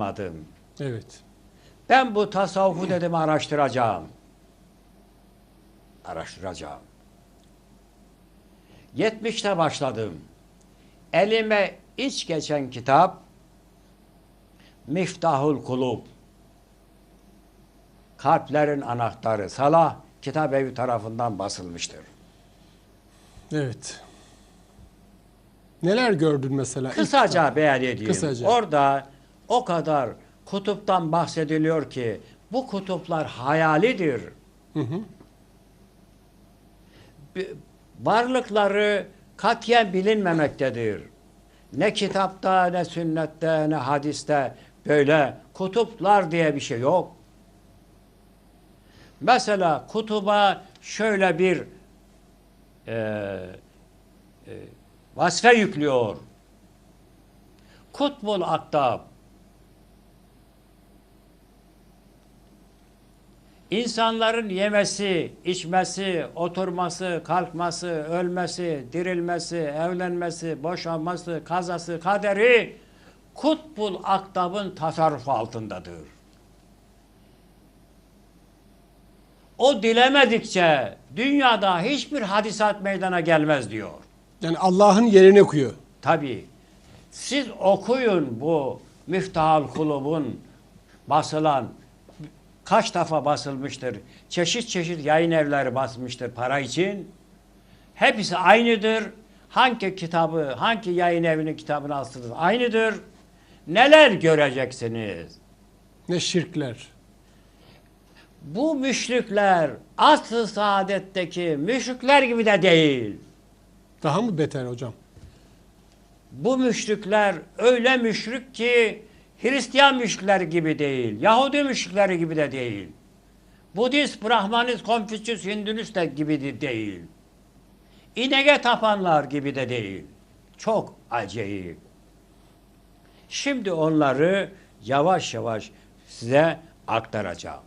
anlamadım. Evet. Ben bu tasavvufu dedim araştıracağım. Araştıracağım. 70'te başladım. Elime iç geçen kitap Miftahul Kulub. Kalplerin anahtarı. Salah Kitap Evi tarafından basılmıştır. Evet. Neler gördün mesela? Kısaca beyan edeyim. Kısaca. Orada o kadar kutuptan bahsediliyor ki bu kutuplar hayalidir. Hı hı. Varlıkları katiyen bilinmemektedir. Ne kitapta, ne sünnette, ne hadiste böyle kutuplar diye bir şey yok. Mesela kutuba şöyle bir e, e, vasfe yüklüyor. Kutbul Aktab. İnsanların yemesi, içmesi, oturması, kalkması, ölmesi, dirilmesi, evlenmesi, boşanması, kazası, kaderi Kutbul Aktab'ın tasarrufu altındadır. O dilemedikçe dünyada hiçbir hadisat meydana gelmez diyor. Yani Allah'ın yerine koyuyor. Tabii. Siz okuyun bu Miftahal Kulub'un basılan kaç defa basılmıştır. Çeşit çeşit yayın evleri basmıştır para için. Hepsi aynıdır. Hangi kitabı, hangi yayın evinin kitabını alsınız aynıdır. Neler göreceksiniz? Ne şirkler. Bu müşrikler asıl saadetteki müşrikler gibi de değil. Daha mı beter hocam? Bu müşrikler öyle müşrik ki Hristiyan müşrikler gibi değil, Yahudi müşrikleri gibi de değil. Budist, Brahmanist, Konfüçyüs, Hindünüs de gibi de değil. İnege tapanlar gibi de değil. Çok acayip. Şimdi onları yavaş yavaş size aktaracağım.